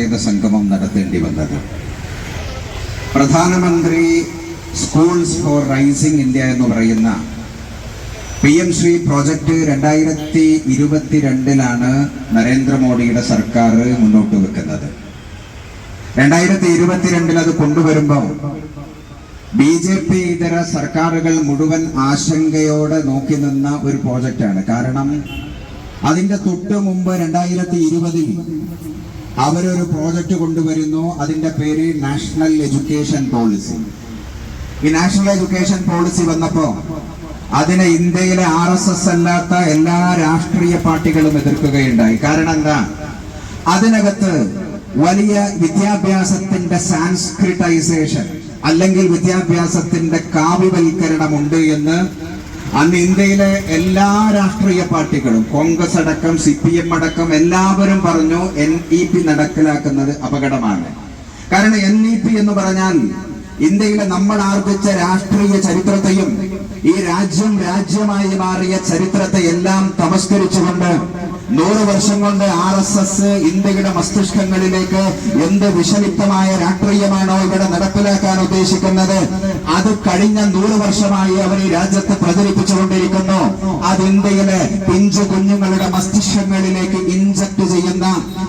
പ്രതിഷേധ സംഗമം നടത്തേണ്ടി വന്നത്. പ്രധാനമന്ത്രി സ്കൂൾസ് ഫോർ റൈസിംഗ് ഇന്ത്യ എന്ന് പറയുന്ന പി എം ശ്രീ പ്രോജക്റ്റ് രണ്ടായിരത്തി ഇരുപത്തിരണ്ടിലാണ് നരേന്ദ്രമോദിയുടെ സർക്കാർ മുന്നോട്ട് വെക്കുന്നത്. രണ്ടായിരത്തി ഇരുപത്തിരണ്ടിൽ അത് കൊണ്ടുവരുമ്പോൾ ബി ജെ പി ഇതര സർക്കാരുകൾ മുഴുവൻ ആശങ്കയോടെ നോക്കി നിന്ന ഒരു പ്രോജക്റ്റാണ്. കാരണം അതിന്റെ തൊട്ട് മുമ്പ് രണ്ടായിരത്തി ഇരുപതിൽ അവരൊരു പ്രോജക്റ്റ് കൊണ്ടുവരുന്നു. അതിന്റെ പേര് നാഷണൽ എഡ്യൂക്കേഷൻ പോളിസി. ഈ നാഷണൽ എഡ്യൂക്കേഷൻ പോളിസി വന്നപ്പോ അതിനെ ഇന്ത്യയിലെ ആർ എസ് എസ് അല്ലാത്ത എല്ലാ രാഷ്ട്രീയ പാർട്ടികളും എതിർക്കുകയുണ്ടായി. കാരണം എന്താ? അതിനകത്ത് വലിയ വിദ്യാഭ്യാസത്തിന്റെ സാൻസ്ക്രിറ്റൈസേഷൻ അല്ലെങ്കിൽ വിദ്യാഭ്യാസത്തിന്റെ കാവ്യവൽക്കരണമുണ്ട് എന്ന് അന്ന് ഇന്ത്യയിലെ എല്ലാ രാഷ്ട്രീയ പാർട്ടികളും കോൺഗ്രസ് അടക്കം സി പി എം അടക്കം എല്ലാവരും പറഞ്ഞു എൻ ഇ പി നടപ്പിലാക്കുന്നത് അപകടമാണ്. കാരണം എൻ ഇ പി എന്ന് പറഞ്ഞാൽ ഇന്ത്യയിലെ നമ്മൾ ആർജിച്ച രാഷ്ട്രീയ ചരിത്രത്തെയും ഈ രാജ്യം രാജ്യമായി മാറിയ ചരിത്രത്തെ എല്ലാം തമസ്കരിച്ചുകൊണ്ട് നൂറ് വർഷം കൊണ്ട് ആർ എസ് എസ് ഇന്ത്യയുടെ മസ്തിഷ്കങ്ങളിലേക്ക് എന്ത് വിഷലിപ്തമായ രാഷ്ട്രീയമാണോ ഇവിടെ നടപ്പിലാക്കാൻ ഉദ്ദേശിക്കുന്നത്? അത് കഴിഞ്ഞ നൂറ് വർഷമായി അവർ ഈ രാജ്യത്ത് പ്രചരിപ്പിച്ചുകൊണ്ടിരിക്കുന്നു. അത് ഇന്ത്യയിലെ പിഞ്ചു കുഞ്ഞുങ്ങളുടെ മസ്തിഷ്കങ്ങളിലേക്ക് ഇൻജക്ട് ചെയ്യുന്ന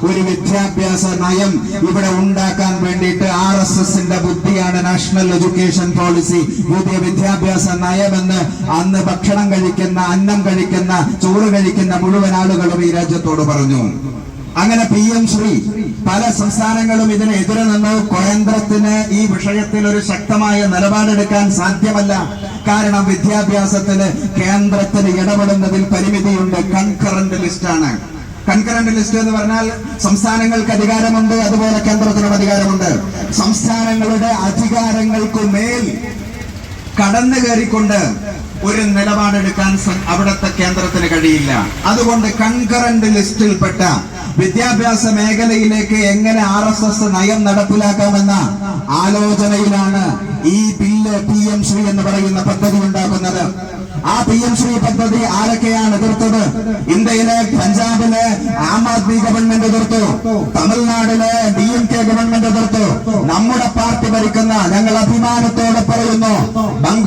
ഒരു വിദ്യാഭ്യാസ നയം ഇവിടെ ഉണ്ടാക്കാൻ വേണ്ടിയിട്ട് ആർ എസ് എസിന്റെ ബുദ്ധിയാണ് നാഷണൽ എഡ്യൂക്കേഷൻ പോളിസി പുതിയ വിദ്യാഭ്യാസ നയമെന്ന് അന്ന് ഭക്ഷണം കഴിക്കുന്ന അന്നം കഴിക്കുന്ന ചോറ് കഴിക്കുന്ന മുഴുവൻ ആളുകളും രാജ്യത്തോട് പറഞ്ഞു. അങ്ങനെ പി എം ശ്രീ പല സംസ്ഥാനങ്ങളും ഇതിനെതിരെ നിന്ന്. കേന്ദ്രത്തിന് ഈ വിഷയത്തിൽ ഒരു ശക്തമായ നിലപാടെടുക്കാൻ സാധ്യമല്ല. കാരണം വിദ്യാഭ്യാസത്തിന് കേന്ദ്രത്തിന് ഇടപെടുന്നതിൽ പരിമിതിയുണ്ട്. കൺകറന്റ് ലിസ്റ്റാണ് കൺകറന്റ് ലിസ്റ്റ് എന്ന് പറഞ്ഞാൽ സംസ്ഥാനങ്ങൾക്ക് അധികാരമുണ്ട് അതുപോലെ കേന്ദ്രത്തിനും അധികാരമുണ്ട്. സംസ്ഥാനങ്ങളുടെ അധികാരങ്ങൾക്ക് മേൽ കടന്നു കയറിക്കൊണ്ട് ഒരു നിലപാടെടുക്കാൻ അവിടുത്തെ കേന്ദ്രത്തിന് കഴിയില്ല. അതുകൊണ്ട് കൺകറന്റ് ലിസ്റ്റിൽപ്പെട്ട വിദ്യാഭ്യാസ മേഖലയിലേക്ക് എങ്ങനെ ആർ എസ് എസ് നയം നടപ്പിലാക്കാമെന്ന ആലോചനയിലാണ് ഈ ബില്ല് പി എം ശ്രീ എന്ന് പറയുന്ന പദ്ധതി ഉണ്ടാക്കുന്നത്. ആ പി എം ശ്രീ പദ്ധതി ആരൊക്കെയാണ് എതിർത്തത്? ഇന്ത്യയിലെ പഞ്ചാബിലെ ആം ആദ്മി ഗവൺമെന്റ് എതിർത്തു. തമിഴ്നാടിലെ ഡി എം കെ ഗവൺമെന്റ് എതിർത്തു. നമ്മുടെ പാർട്ടി ഭരിക്കുന്ന ഞങ്ങൾ അഭിമാനത്തോടെ പറയുന്നു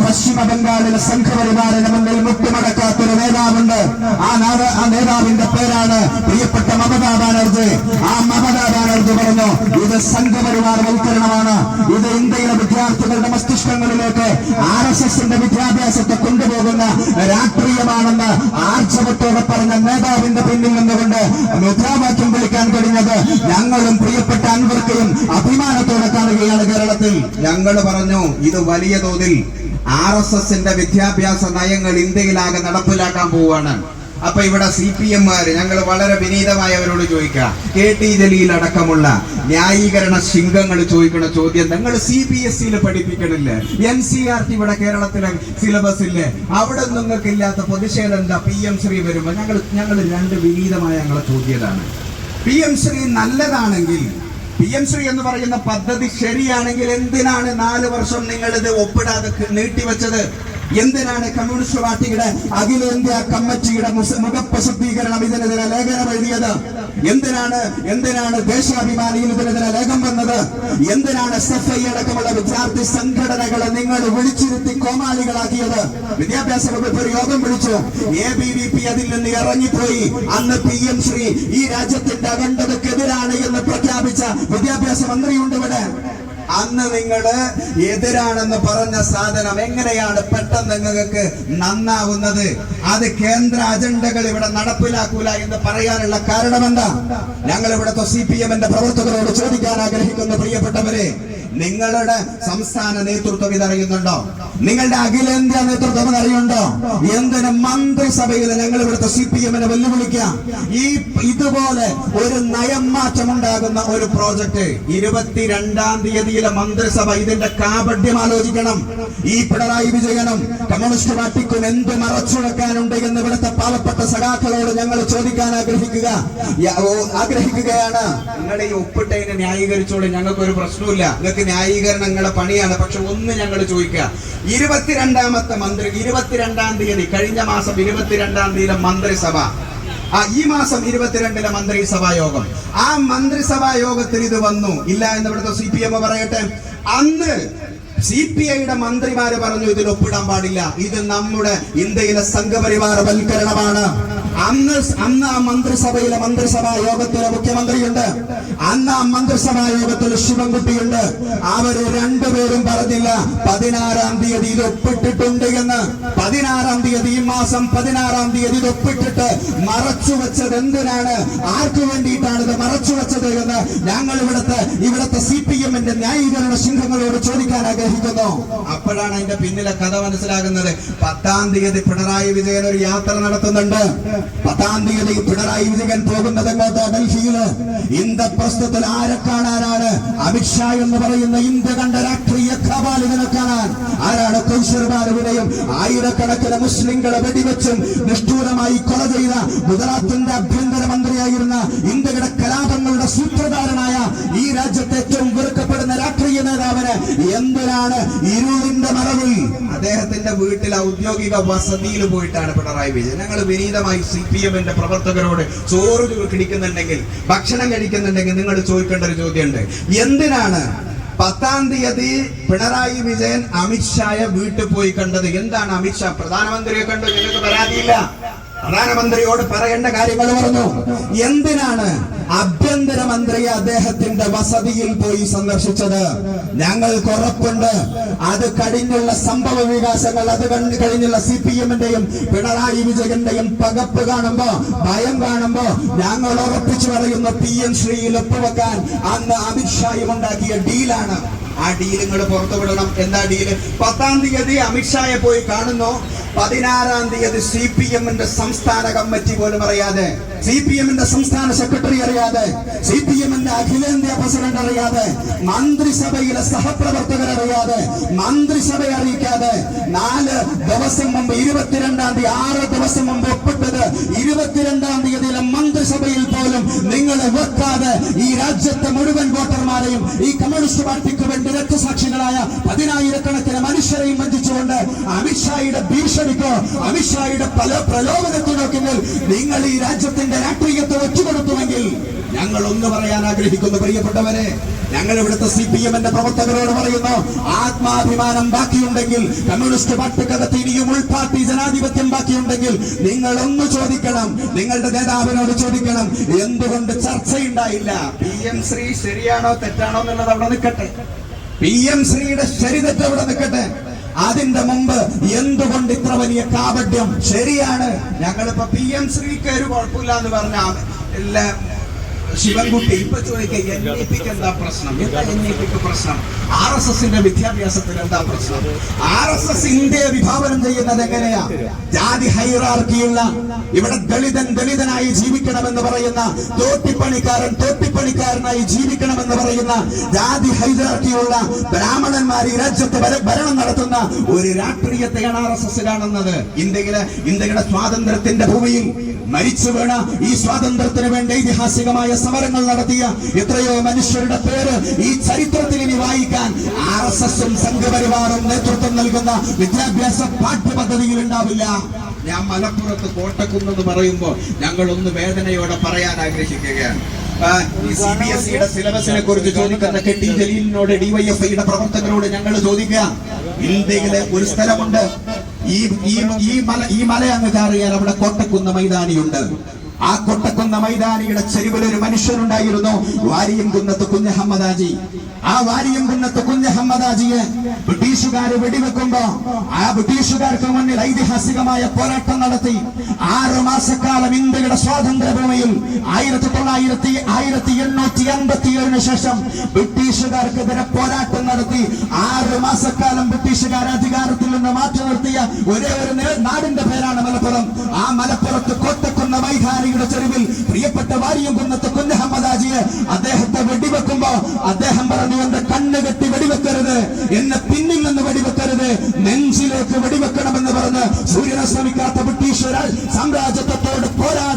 പശ്ചിമ ബംഗാളിലെ സംഘപരിവാറിന് മുന്നിൽ മുട്ടുമടക്കാത്തൊരു നേതാവുണ്ട്. ആ നാട് ആ നേതാവിന്റെ പേരാണ് പ്രിയപ്പെട്ട മമതാ ബാനർജി. ആ മമതാ ബാനർജി പറഞ്ഞു ഇത് സംഘപരിവാർ വൽക്കരണമാണ് ഇത് ഇന്ത്യയിലെ വിദ്യാർത്ഥികളുടെ മസ്തിഷ്കങ്ങളിലേക്ക് ആർ എസ് എസിന്റെ വിദ്യാഭ്യാസത്തെ കൊണ്ടുപോകുന്ന രാഷ്ട്രീയമാണെന്ന് ആർജവത്തോടെ പറഞ്ഞ നേതാവിന്റെ പിന്നിൽ നിന്നുകൊണ്ട് മുദ്രാവാക്യം വിളിക്കാൻ കഴിഞ്ഞത് ഞങ്ങളും പ്രിയപ്പെട്ട അൻവർക്കയും അഭിമാനത്തോടെ കാണുകയാണ് കേരളത്തിൽ. ഞങ്ങൾ പറഞ്ഞു ഇത് വലിയ തോതിൽ ആർ എസ് എസിന്റെ വിദ്യാഭ്യാസ നയങ്ങൾ ഇന്ത്യയിലാകെ നടപ്പിലാക്കാൻ പോവുകയാണ്. അപ്പൊ ഇവിടെ സി പി എംമാര് ഞങ്ങൾ വളരെ വിനീതമായവരോട് ചോദിക്കുക ചോദിക്കാം കെ ടി ജലീൽ അടക്കമുള്ള ന്യായീകരണ ശിംഗങ്ങൾ ചോദിക്കുന്ന ചോദ്യം നിങ്ങൾ സി ബി എസ് സിയിൽ പഠിപ്പിക്കണില്ലേ? എൻ സി ആർ ടി ഇവിടെ കേരളത്തിലെ സിലബസ് ഇല്ലേ അവിടെ നിങ്ങൾക്ക് ഇല്ലാത്ത പ്രതിഷേധം എന്താ? പി എം ശ്രീ വരുമ്പോ ഞങ്ങൾ ഞങ്ങൾ രണ്ട് വിനീതമായ ഞങ്ങളെ ചോദ്യതാണ്. പി എം ശ്രീ നല്ലതാണെങ്കിൽ പി എം ശ്രീ എന്ന് പറയുന്ന പദ്ധതി ശരിയാണെങ്കിൽ എന്തിനാണ് നാല് വർഷം നിങ്ങളിത് ഒപ്പിടാതെ നീട്ടിവെച്ചത്? എന്തിനാണ് കമ്മ്യൂണിസ്റ്റ് പാർട്ടിയുടെ അഖിലേന്ത്യാ കമ്മിറ്റിയുടെ മുഖപ്രസിദ്ധീകരണം ഇതിനെതിരെ ലേഖനം എഴുതിയത്? എന്തിനാണ് എന്തിനാണ് ദേശാഭിമാനിയിൽ ഇതിനെതിരെ ലേഖം വന്നത്? എന്തിനാണ് എസ് അടക്കമുള്ള വിദ്യാർത്ഥി സംഘടനകളെ നിങ്ങൾ വിളിച്ചിരുത്തി കോമാളികളാക്കിയത്? വിദ്യാഭ്യാസ വകുപ്പ് ഒരു യോഗം വിളിച്ചു. എ ബി വി പി അതിൽ നിന്ന് ഇറങ്ങിപ്പോയി. അന്ന് പി എം ശ്രീ ഈ രാജ്യത്തിന്റെ അഖണ്ഡതക്കെതിരാണ് എന്ന് പ്രഖ്യാപിച്ച വിദ്യാഭ്യാസ മന്ത്രിയുണ്ട് ഇവിടെ. അന്ന് നിങ്ങൾ എതിരാണെന്ന് പറഞ്ഞ സാധനം എങ്ങനെയാണ് പെട്ടെന്ന് നിങ്ങൾക്ക് നന്നാവുന്നത്? അത് കേന്ദ്ര അജണ്ടകൾ ഇവിടെ നടപ്പിലാക്കൂല എന്ന് പറയാനുള്ള കാരണം എന്താ? ഞങ്ങൾ ഇവിടുത്തെ സി പി എമ്മിന്റെ പ്രവർത്തകരോട് ചോദിക്കാൻ ആഗ്രഹിക്കുന്നു പ്രിയപ്പെട്ടവരെ. നിങ്ങളുടെ സംസ്ഥാന നേതൃത്വം ഇതറിയുന്നുണ്ടോ? നിങ്ങളുടെ അഖിലേന്ത്യാ നേതൃത്വം ഇതറിയുണ്ടോ എന്തിന് മന്ത്രിസഭയിൽ ഞങ്ങൾ ഇവിടുത്തെ സി പി എമ്മിനെ വെല്ലുവിളിക്കാം? ഈ ഇതുപോലെ ഒരു നയം മാറ്റം ഉണ്ടാകുന്ന ഒരു പ്രോജക്റ്റ് ഇരുപത്തിരണ്ടാം തീയതിയിലെ മന്ത്രിസഭ ഇതിന്റെ കാപഡ്യം ആലോചിക്കണം. ഈ പിണറായി വിജയനും കമ്മ്യൂണിസ്റ്റ് പാർട്ടിക്കും എന്ത് മറച്ചു വെക്കാനുണ്ട് എന്ന് ഇവിടുത്തെ പാവപ്പെട്ട സഖാക്കളോട് ഞങ്ങൾ ചോദിക്കാൻ ആഗ്രഹിക്കുക. ആഗ്രഹിക്കുകയാണ് നിങ്ങളുടെ ഈ ഒപ്പിട്ടതിനെ ന്യായീകരിച്ചോളൂ ഞങ്ങൾക്ക് ഒരു പ്രശ്നമില്ല നിങ്ങൾക്ക് ന്യായീകരണം നിങ്ങളുടെ പണിയാണ്. പക്ഷെ ഒന്ന് ഞങ്ങൾ ചോദിക്കുക. ഇരുപത്തിരണ്ടാമത്തെ മന്ത്രി ഇരുപത്തിരണ്ടാം തീയതി കഴിഞ്ഞ മാസം ഇരുപത്തിരണ്ടാം തീയതി മന്ത്രിസഭ. ആ ഈ മാസം ഇരുപത്തിരണ്ടിലെ മന്ത്രിസഭാ യോഗം. ആ മന്ത്രിസഭാ യോഗത്തിൽ ഇത് വന്നു. ഇല്ല എന്ന് ഇവിടുത്തെ സി പി എം പറയട്ടെ. അന്ന് സി പി ഐയുടെ മന്ത്രിമാര് പറഞ്ഞു ഇതിൽ ഒപ്പിടാൻ പാടില്ല. ഇത് നമ്മുടെ ഇന്ത്യയിലെ സംഘപരിവാര വൽക്കരണമാണ് അന്ന് അന്ന് ആ മന്ത്രിസഭയിലെ മന്ത്രിസഭാ യോഗത്തിലെ മുഖ്യമന്ത്രിയുണ്ട്. അന്ന് ആ മന്ത്രിസഭാ യോഗത്തിൽ ശിവൻകുട്ടിയുണ്ട്. അവർ രണ്ടുപേരും പറഞ്ഞില്ല പതിനാറാം തീയതി ഇത് ഒപ്പിട്ടിട്ടുണ്ട് എന്ന്. പതിനാറാം തീയതി ഈ മാസം പതിനാറാം തീയതി ഇത് ഒപ്പിട്ടിട്ട് മറച്ചു വെച്ചത് എന്തിനാണ്? ആർക്കു വേണ്ടിയിട്ടാണ് ഇത് മറച്ചു വെച്ചത് എന്ന് ഞങ്ങൾ ഇവിടുത്തെ ഇവിടുത്തെ സി പി എമ്മിന്റെ ന്യായീകരണ സിംഹങ്ങളോട് ചോദിക്കാൻ ആഗ്രഹിക്കുന്നു. അപ്പോഴാണ് അതിന്റെ പിന്നിലെ കഥ മനസ്സിലാകുന്നത്. പത്താം തീയതി പിണറായി വിജയൻ ഒരു യാത്ര നടത്തുന്നുണ്ട്. പത്താം തീയതി പിണറായി വിജയൻ പോകുന്നത് എങ്ങോട്ട്? ഡൽഹിയിൽ. പ്രശ്നത്തിൽ ആരെ കാണാനാണ് അമിത്ഷാ എന്ന് പറയുന്ന ഇന്ത്യ കണ്ട രാഷ്ട്രീയ ഖബാലിനെ കാണാൻ ആരാണ്? കൗശർബാലുവിനെയും ആയിരക്കണക്കിന് മുസ്ലിങ്ങളെ വെടിവെച്ചും നിഷ്ഠൂരമായി കൊല ചെയ്ത ഗുജറാത്തിന്റെ ആഭ്യന്തര മന്ത്രിയായിരുന്ന ഇന്ത്യയുടെ കലാപങ്ങളുടെ സൂത്രധാരനായ ഈ രാജ്യത്തെ ഏറ്റവും എന്തിനാണ് ഇരുളിന്റെ മറവിൽ? അദ്ദേഹത്തിന്റെ വീട്ടിൽ ഔദ്യോഗിക വസതിയിൽ പോയിട്ടാണ് പിണറായി വിജയൻ. ഞങ്ങൾ വിനീതമായി സി പി എമ്മിന്റെ പ്രവർത്തകരോട് ചോറ് കിടിക്കുന്നുണ്ടെങ്കിൽ ഭക്ഷണം കഴിക്കുന്നുണ്ടെങ്കിൽ നിങ്ങൾ ചോദിക്കേണ്ട ഒരു ചോദ്യമുണ്ട്. എന്തിനാണ് പത്താം തീയതി പിണറായി വിജയൻ അമിത്ഷായെ വീട്ടിൽ പോയി കണ്ടത്? എന്താണ് അമിത്ഷാ? പ്രധാനമന്ത്രിയെ കണ്ടു? നിങ്ങൾക്ക് പരാതിയില്ല. പ്രധാനമന്ത്രിയോട് പറയേണ്ട കാര്യങ്ങൾ പറഞ്ഞു. എന്തിനാണ് ആഭ്യന്തരമന്ത്രി അദ്ദേഹത്തിന്റെ വസതിയിൽ പോയി സന്ദർശിച്ചത്? ഞങ്ങൾക്ക് ഉറപ്പുണ്ട്. അത് കഴിഞ്ഞുള്ള സംഭവ വികാസങ്ങൾ അത് കഴിഞ്ഞുള്ള സി പി എമ്മിന്റെയും പിണറായി വിജയന്റെയും പകപ്പ് കാണുമ്പോ ഭയം കാണുമ്പോ ഞങ്ങൾ ഉറപ്പിച്ചു പറയുന്ന പി എം ശ്രീയിൽ ഒപ്പുവെക്കാൻ അന്ന് അമിത്ഷായും ഉണ്ടാക്കിയ ഡീലാണ്. ആ ഡീൽ ഇങ്ങോട്ട് പുറത്തു വിടണം എന്താ ഡീൽ പത്താം തീയതി അമിത്ഷായെ പോയി കാണുന്നു. പതിനാറാം തീയതി സി പി എമ്മിന്റെ സംസ്ഥാന കമ്മിറ്റി പോലും അറിയാതെ സി പി എമ്മിന്റെ സംസ്ഥാന സെക്രട്ടറി അറിയാതെ സി പി എമ്മിന്റെ അഖിലേന്ത്യാ പ്രസിഡന്റ് അറിയാതെ മന്ത്രിസഭയിലെ സഹപ്രവർത്തകർ അറിയാതെ മന്ത്രിസഭയെ അറിയിക്കാതെ നാല് ദിവസം മുമ്പ് ഇരുപത്തിരണ്ടാം തീയതി ആറ് ദിവസം മുമ്പ് ഒപ്പിട്ടത് ഇരുപത്തിരണ്ടാം തീയതിയിലെ മന്ത്രിസഭയിൽ പോലും നിങ്ങൾ വെക്കാതെ ഈ രാജ്യത്തെ മുഴുവൻ വോട്ടർമാരെയും ഈ കമ്മ്യൂണിസ്റ്റ് പാർട്ടിക്ക് വേണ്ടി രക്തസാക്ഷികളായ പതിനായിരക്കണക്കിന് മനുഷ്യരെയും വഞ്ചിച്ചുകൊണ്ട് അമിത്ഷായുടെ ഭീഷണിക്കോ അമിത്ഷായുടെ പല പ്രലോഭനത്തിനോ നിങ്ങൾ ഈ രാജ്യത്തിന്റെ രാഷ്ട്രീയത്തെ ഒറ്റുകൊടുത്തുവെങ്കിൽ ഞങ്ങൾ ഒന്ന് പറയാൻ ആഗ്രഹിക്കുന്നു പ്രിയപ്പെട്ടവരെ. ഞങ്ങൾ ഇവിടുത്തെ സി പി എമ്മിന്റെ പ്രവർത്തകരോട് പറയുന്നു ആത്മാഭിമാനം ബാക്കിയുണ്ടെങ്കിൽ കമ്മ്യൂണിസ്റ്റ് പാർട്ടി പാർട്ടിക്കകത്ത് ഇനിയും ഉൾപാർട്ടി ജനാധിപത്യം ബാക്കിയുണ്ടെങ്കിൽ നിങ്ങൾ ഒന്ന് ചോദിക്കണം നിങ്ങളുടെ നേതാവിനോട് ചോദിക്കണം എന്തുകൊണ്ട് ചർച്ചയുണ്ടായില്ല? പി എം ശ്രീ ശരിയാണോ തെറ്റാണോ എന്നുള്ളത് അവിടെ നിൽക്കട്ടെ. പി എം ശ്രീയുടെ ശരി തെറ്റ് അവിടെ നിൽക്കട്ടെ. അതിന്റെ മുമ്പ് എന്തുകൊണ്ട് ഇത്ര വലിയ കാപട്യം ശരിയാണ്? ഞങ്ങളിപ്പോ പി എം ശ്രീക്ക് ഒരു കുഴപ്പമില്ല എന്ന് പറഞ്ഞ എല്ലാ ശിവൻകുട്ടി ഇപ്പൊ ചോദിക്കുക എൻ ഇ പിക്ക് എന്താ പ്രശ്നം? എന്താ എൻ ഇ പിക്ക് പ്രശ്നം? ആർ എസ് എസിന്റെ വിദ്യാഭ്യാസത്തിൽ എന്താ പ്രശ്നം? ആർ എസ് എസ് ഇന്ത്യയെ വിഭാവനം ചെയ്യുന്നത് എങ്ങനെയാ? ജാതി ഹൈറാർക്കിയുള്ള ഇവിടെ ദളിതൻ ദളിതനായി ജീവിക്കണമെന്ന് പറയുന്ന തോട്ടിപ്പണിക്കാരൻ തോട്ടിപ്പണിക്കാരനായി ജീവിക്കണമെന്ന് പറയുന്ന ജാതി ഹൈറാർക്കിയുള്ള ബ്രാഹ്മണന്മാർ ഈ രാജ്യത്ത് ഭര- ഭരണം നടത്തുന്ന ഒരു രാഷ്ട്രീയത്തെയാണ് ആർ എസ് എസ് കാണുന്നത്. ഇന്ത്യയിലെ ഇന്ത്യയുടെ സ്വാതന്ത്ര്യത്തിന്റെ ഭൂമിയിൽ മരിച്ചു വീണ ഈ സ്വാതന്ത്ര്യത്തിന് വേണ്ട ഐതിഹാസികമായ സമരങ്ങൾ നടത്തിയ എത്രയോ മനുഷ്യരുടെ പേര് ഈ ചരിത്രത്തിൽ ഇനി വായിക്കാൻ ആർ എസ് എസും സംഘപരിവാറും നേതൃത്വം നൽകുന്ന വിദ്യാഭ്യാസ പാഠ്യപദ്ധതിയിൽ ഉണ്ടാവില്ല. ഞാൻ മലപ്പുറത്ത് കോട്ടക്കുന്നെന്ന് പറയുമ്പോൾ ഞങ്ങൾ ഒന്ന് വേദനയോടെ പറയാൻ ആഗ്രഹിക്കുകയാണ്. സി ബി എസ് സിലബസിനെ കുറിച്ച് ചോദിക്കുന്ന കെ ടി ജലീലിനോട് ഡിവൈഎഫ്ഐയുടെ പ്രവർത്തകരോട് ഞങ്ങൾ ചോദിക്കുക. ഇന്ത്യയിലെ ഒരു സ്ഥലമുണ്ട്. ഈ ഈ മല ഈ മല അങ്ങ് കയറിയാൽ അവിടെ കോട്ടക്കുന്ന് മൈതാനിയുണ്ട്. ആ കൊട്ടക്കുന്ന മൈതാനിയുടെ ചെരുവിൽ ഒരു മനുഷ്യനുണ്ടായിരുന്നു. വാരിയും കുന്നത്ത് കുഞ്ഞഹമ്മദാജി ആ വാരിയും കുന്നത്ത് കുഞ്ഞഹമ്മദാജിയെ ബ്രിട്ടീഷുകാർ വെടിവെക്കുമ്പോ ആ ബ്രിട്ടീഷുകാർക്ക് മുന്നിൽ ഐതിഹാസികമായ പോരാട്ടം നടത്തി. ആറു മാസക്കാലം ഇന്ത്യയുടെ സ്വാതന്ത്ര്യ ഭൂമിയിൽ ആയിരത്തി തൊള്ളായിരത്തി ആയിരത്തി എണ്ണൂറ്റി അൻപത്തി ഏഴിന് ശേഷം ബ്രിട്ടീഷുകാർക്കെതിരെ പോരാട്ടം നടത്തി. ആറ് മാസക്കാലം ബ്രിട്ടീഷുകാർ അധികാരത്തിൽ നിന്ന് മാറ്റി നിർത്തിയ ഒരേ ഒരു നാടിന്റെ പേരാണ് മലപ്പുറം. ആ മലപ്പുറത്ത് കൊട്ടക്കുന്ന മൈതാനിയുടെ ചെരുവിൽ പ്രിയപ്പെട്ട വാരിയം കുന്നത്ത് കുഞ്ഞഹമ്മദാജിയെ അദ്ദേഹത്തെ വെടിവെക്കുമ്പോ അദ്ദേഹം പറഞ്ഞു എന്റെ കണ്ണ് കെട്ടി വെടിവെക്കരുത്. എന്നെ പിന്നിൽ നിന്ന് വെടിവെക്കരുത്. നെഞ്ചിലേക്ക് വെടിവെക്കണമെന്ന് പറഞ്ഞ് സൂര്യനെ ശ്രമിക്കാത്ത ബ്രിട്ടീഷ് സാമ്രാജ്യത്വത്തോട് പോരാടാതെ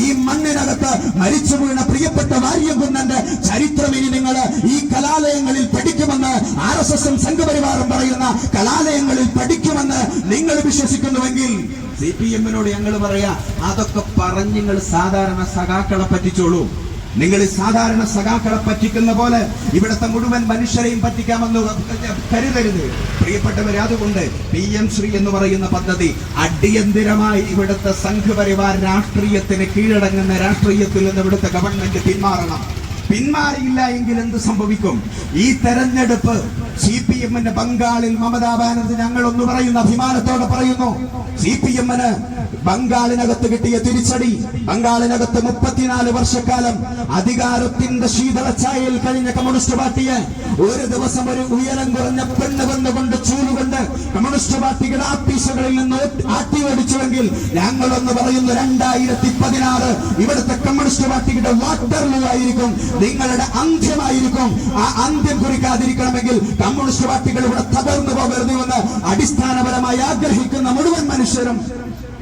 ഈ മണ്ണിനകത്ത് മരിച്ചു വീണ പ്രിയപ്പെട്ട വാര്യംകുന്നന്റെ ചരിത്രം ഇനി നിങ്ങൾ ഈ കലാലയങ്ങളിൽ പഠിക്കുമെന്ന് ആർ എസ് എസും സംഘപരിവാറും പറയുന്ന കലാലയങ്ങളിൽ പഠിക്കുമെന്ന് നിങ്ങൾ വിശ്വസിക്കുന്നുവെങ്കിൽ സി പി എമ്മിനോട് ഞങ്ങൾ പറയാ അതൊക്കെ പറഞ്ഞു നിങ്ങൾ സാധാരണ സഖാക്കളെ പറ്റിച്ചോളൂ. നിങ്ങൾ സാധാരണ സഖാക്കളെ പറ്റിക്കുന്ന പോലെ ഇവിടുത്തെ മുഴുവൻ മനുഷ്യരെയും പറ്റിക്കാമെന്ന് കരുതരുത്. പ്രിയപ്പെട്ടവരെ അതുകൊണ്ട് പി എം ശ്രീ എന്ന് പറയുന്ന പദ്ധതി അടിയന്തിരമായി ഇവിടുത്തെ സംഘപരിവാർ രാഷ്ട്രീയത്തിന് കീഴടങ്ങുന്ന രാഷ്ട്രീയത്തിൽ നിന്ന് ഇവിടുത്തെ ഗവൺമെന്റ് പിന്മാറണം. പിന്മാറിയില്ല എങ്കിൽ എന്ത് സംഭവിക്കും? ഈ തെരഞ്ഞെടുപ്പ് സി പി എമ്മിന്റെ ബംഗാളിൽ മമതാ ബാനർജി ഞങ്ങളൊന്ന് പറയുന്ന അഭിമാനത്തോടെ പറയുന്നു. സി പി എമ്മിന് ബംഗാളിനകത്ത് കിട്ടിയ തിരിച്ചടി ബംഗാളിനകത്ത് മുപ്പത്തിനാല് വർഷക്കാലം അധികാരത്തിന്റെ ശീതളച്ചായയിൽ കഴിഞ്ഞ കമ്മ്യൂണിസ്റ്റ് പാർട്ടിയെ ഒരു ദിവസം ഒരു ഉയരം കുറഞ്ഞ പെണ്ണ് വന്നുകൊണ്ട് ചൂലുകൊണ്ട് കമ്മ്യൂണിസ്റ്റ് പാർട്ടിയുടെ ആഫീസുകളിൽ നിന്ന് ആട്ടി ഓടിച്ചുവെങ്കിൽ ഞങ്ങളൊന്ന് പറയുന്നു രണ്ടായിരത്തി പതിനാറ് ഇവിടുത്തെ കമ്മ്യൂണിസ്റ്റ് പാർട്ടിയുടെ വാട്ടർലൂ ആയിരിക്കും. നിങ്ങളുടെ അന്ത്യമായിരിക്കും. ആ അന്ത്യം കുറിക്കാതിരിക്കണമെങ്കിൽ കമ്മ്യൂണിസ്റ്റ് പാർട്ടികൾ ഇവിടെ തകർന്നു പോകരുത് എന്ന് അടിസ്ഥാനപരമായി ആഗ്രഹിക്കുന്ന മുഴുവൻ മനുഷ്യരും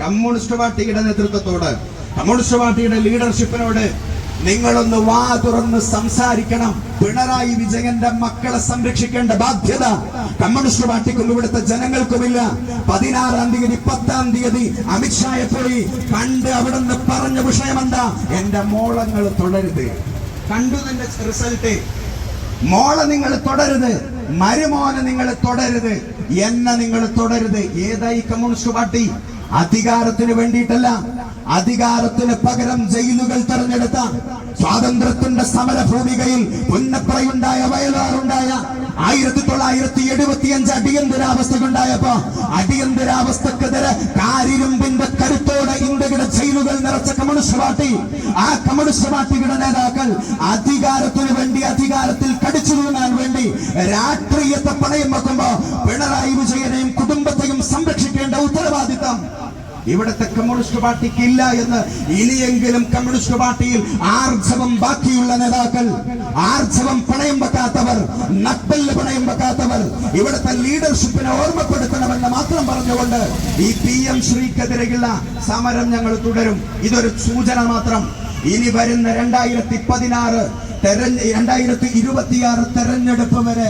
കമ്മ്യൂണിസ്റ്റ് പാർട്ടിയുടെ നേതൃത്വത്തോട് കമ്മ്യൂണിസ്റ്റ് പാർട്ടിയുടെ ലീഡർഷിപ്പിനോട് നിങ്ങളൊന്ന് വാ തുറന്ന് സംസാരിക്കണം. പിണറായി വിജയന്റെ മക്കളെ സംരക്ഷിക്കേണ്ട ബാധ്യത കമ്മ്യൂണിസ്റ്റ് പാർട്ടിക്കും ഇവിടുത്തെ ജനങ്ങൾക്കുമില്ല. പതിനാറാം തീയതി പത്താം തീയതി അമിത്ഷായെ പോയി കണ്ട് അവിടെ നിന്ന് പറഞ്ഞ വിഷയമെന്താ? എന്റെ മോളങ്ങൾ തുടരുത്. കണ്ടു നിന്റെ റിസൾട്ട് മോളെ നിങ്ങൾ തുടരുത്. മരുമോനെ നിങ്ങൾ തുടരുത്. എന്നെ നിങ്ങൾ തുടരുത്. ഏതായി കമ്മ്യൂണിസ്റ്റ് പാർട്ടി? അധികാരത്തിന് വേണ്ടിയിട്ടല്ല. അധികാരത്തിന് പകരം ജയിലുകൾ തെരഞ്ഞെടുത്ത സ്വാതന്ത്ര്യത്തിന്റെ സമരഭൂമികയിൽ പുന്നപ്രയുണ്ടായ വയലാറുണ്ടായ ആയിരത്തി തൊള്ളായിരത്തി എഴുപത്തിയഞ്ച് അടിയന്തരാവസ്ഥക്കുണ്ടായപ്പോ അടിയന്തരാവസ്ഥക്കെതിരെ നിറച്ച കമ്മ്യൂണിസ്റ്റ് പാർട്ടി ആ കമ്മ്യൂണിസ്റ്റ് പാർട്ടിയുടെ നേതാക്കൾ അധികാരത്തിന് വേണ്ടി അധികാരത്തിൽ കടിച്ചു നീങ്ങാൻ വേണ്ടി രാഷ്ട്രീയത്തെ പണയം വെക്കുമ്പോ പിണറായി വിജയനെയും കുടുംബത്തെയും സംരക്ഷിക്കേണ്ട ഉത്തരവാദിത്തം ഇവിടുത്തെ കമ്മ്യൂണിസ്റ്റ് പാർട്ടിക്ക് ഇല്ല എന്ന് ഇനിയെങ്കിലും കമ്മ്യൂണിസ്റ്റ് പാർട്ടിയിൽ ആർജവം ബാക്കിയുള്ള നേതാക്കൾ ആർജവം പണയം വെക്കാത്തവർ നട്ടൽ പണയം വെക്കാത്തവർ ഇവിടുത്തെ ലീഡർഷിപ്പിനെ ഓർമ്മപ്പെടുത്തണമെന്ന് മാത്രം പറഞ്ഞുകൊണ്ട് ഈ പി എം ശ്രീക്കെതിരെയുള്ള സമരം ഞങ്ങൾ തുടരും. ഇതൊരു സൂചന മാത്രം. ഇനി വരുന്ന രണ്ടായിരത്തി പതിനാറ് തെരഞ്ഞ രണ്ടായിരത്തി ഇരുപത്തിയാറ് തെരഞ്ഞെടുപ്പ് വരെ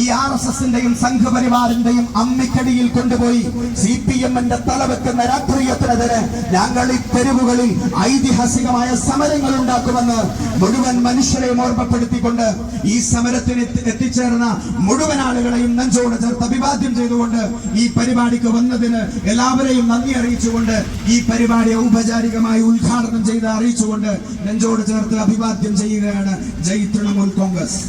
ഈ ആർ എസ് എസിന്റെയും സംഘപരിവാറിന്റെയും അമ്മിക്കടിയിൽ കൊണ്ടുപോയി സി പി എമ്മിന്റെ തലവെക്കുന്ന രാഷ്ട്രീയത്തിനെതിരെ ഞങ്ങൾ ഈ തെരുവുകളിൽ ഐതിഹാസികമായ സമരങ്ങൾ ഉണ്ടാക്കുമെന്ന് മുഴുവൻ മനുഷ്യരെയും ഓർമ്മപ്പെടുത്തിക്കൊണ്ട് ഈ സമരത്തിന് എത്തിച്ചേർന്ന മുഴുവൻ ആളുകളെയും നെഞ്ചോട് ചേർത്ത് അഭിവാദ്യം ചെയ്തുകൊണ്ട് ഈ പരിപാടിക്ക് വന്നതിന് എല്ലാവരെയും നന്ദി അറിയിച്ചുകൊണ്ട് ഈ പരിപാടി ഔപചാരികമായി ഉദ്ഘാടനം ചെയ്ത് അറിയിച്ചുകൊണ്ട് നെഞ്ചോട് ചേർത്ത് അഭിവാദ്യം ചെയ്യുകയാണ് ജയ് തൃണമൂൽ കോൺഗ്രസ്.